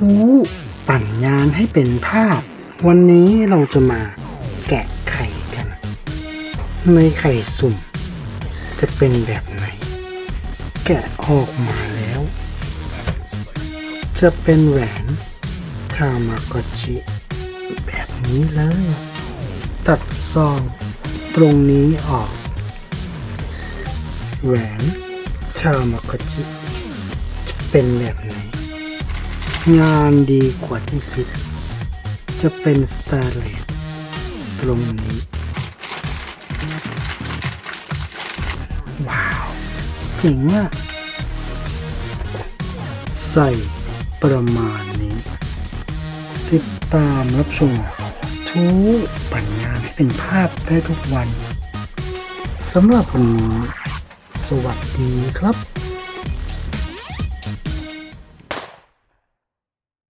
ทูปั่นงานให้เป็นภาพ วันนี้เราจะมาแกะไข่กัน ในไข่สุ่ม จะเป็นแบบไหน แกะออกมาแล้ว จะเป็นแหวนทามากอชิแบบนี้เลย ตัดซองตรงนี้ออก แหวนทามากอชิจะเป็นแบบไหน งานดีกว่าที่คิด จะเป็นสแตนเลสตรงนี้ ว้าวเจ๋งอะใส่ประมาณนี้ ติดตามรับชมทุกปัญญานให้เป็นภาพได้ทุกวันสำหรับวันนี้ สวัสดีครับ